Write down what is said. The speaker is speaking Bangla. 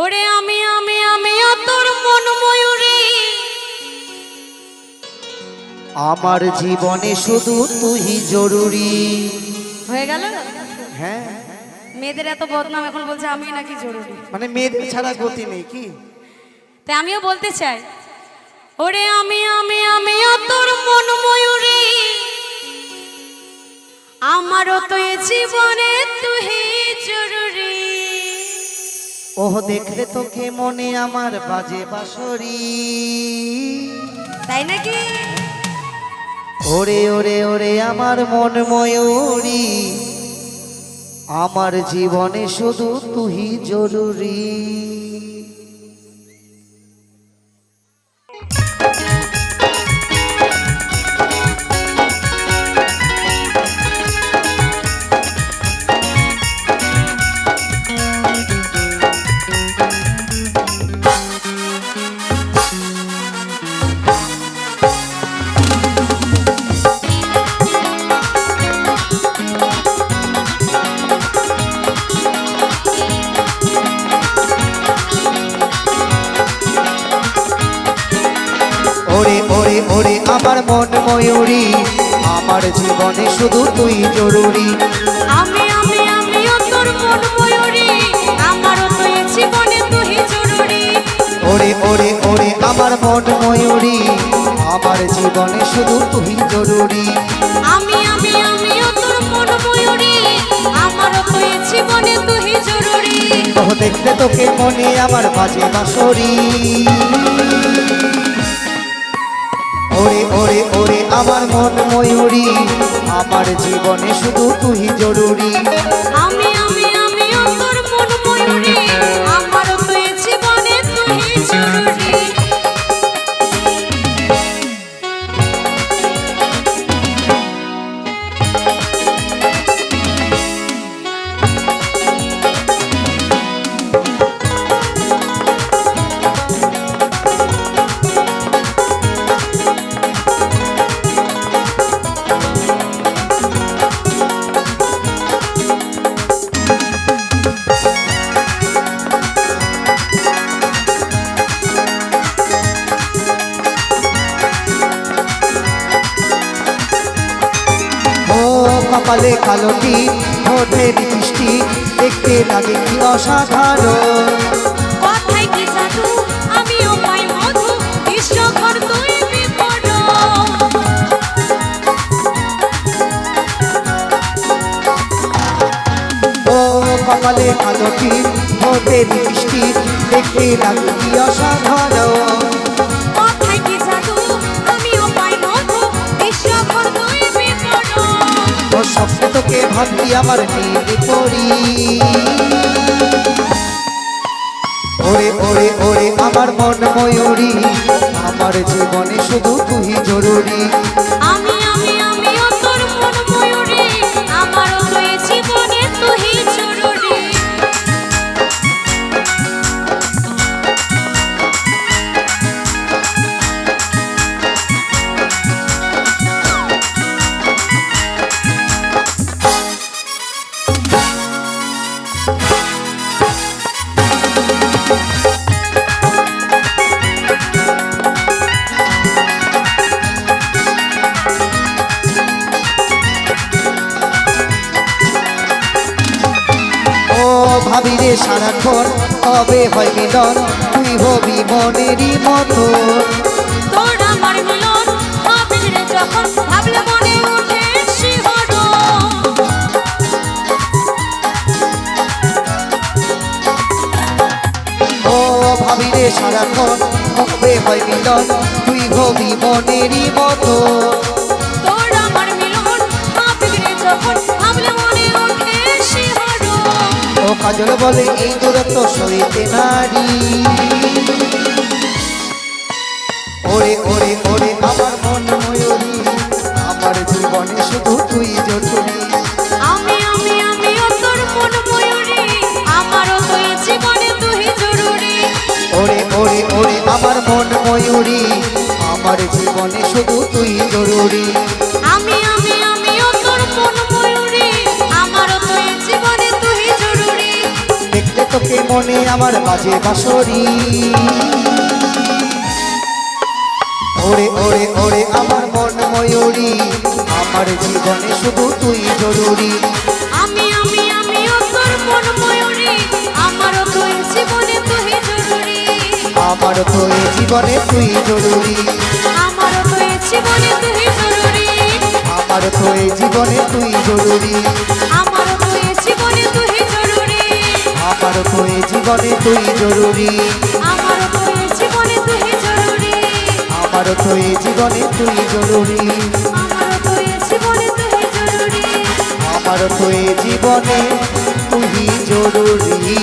ওরে আমি আমি আমি তোর মন ময়ূরী। আমার জীবনে শুধু তুই জরুরি। হয়ে গেল? হ্যাঁ। মেয়েদের এত বদনাম এখন বলছে আমি নাকি জরুরি। মানে মেয়েদের ছাড়া গতি নেই কি? তাই আমিও বলতে চাই ওরে আমি আমি আমি তোর মন ময়ূরী। আমারও তো এ জীবনে তুই জরুরি। ওহ দেখলে তোকে মনে আমার বাজে বাসরি তাই নাকি? ওরে ওরে ওরে আমার মন ময়ূরী আমার জীবনে শুধু তুই জরুরি। ওরে আমার মন ময়ূরী আমার জীবনে শুধু তুই জরুরি। আমি আমি তোর মন ময়ূরী আমারও তো এ জীবনে তুই জরুরি। ওরে ওরে ওরে আমার মন ময়ূরী আমার জীবনে শুধু তুই জরুরি। আমি আমি তোর মন ময়ূরী আমারও তো এ জীবনে তুই জরুরি। দেখলে তোকে মনে আমার বাজে বাসরি ওরে ওরে ওরে আমার মন ময়ূরী আমার জীবনে শুধু তুই জরুরি। আমি আমি কপালে কালোটি ঠোঁটের বৃষ্টি দেখতে লাগে কি অসাধারণ। কপালে কালোটি ঠোঁটের বৃষ্টি দেখতে লাগে কি অসাধারণ। তোকে ভাবি আমার নীল পরি ওরে ওরে ওরে, আমার মন ময়ূরী, আমার জীবনে শুধু তুই জরুরি। ভাবি রে সারাক্ষণ কবে হয় মিলন তুই হবি মনেরই মতো। হবে সারাক্ষণ কবে হয় মিলন তুই হবি মনেরই মতো। কাজল বলে এই দূরত্ব সইতে নারী ওরে ওরে ওরে আমার মন ময়ূরী আমার জীবনে শুধু তুই জরুরি আমি আমি আমি তোর মন ময়ূরী আমারও তো জীবনে তুই জরুরি। ওরে ওরে ওরে আমার মন ময়ূরী আমার জীবনে শুধু তুই জরুরি। মনে আমার বাজে বাসরি ওরে ওরে ওরে আমার মন ময়ূরী আমার জীবনে শুধু তুই জরুরি। আমি আমি আমি তোর মন ময়ূরী আমারও তো এই জীবনে তুই জরুরি। আমার তো এ জীবনে তুই জরুরি। আমারও তো এই জীবনে তুই জরুরি। আমার তো এই জীবনে তুই জরুরি। আমারও আমার এই জীবনে তুই জরুরি। আমার এই জীবনে তুই জরুরি। আমার এই জীবনে তুই জরুরি। আমার তো জীবনে তুই জরুরি। আমার তো জীবনে তুই জরুরি।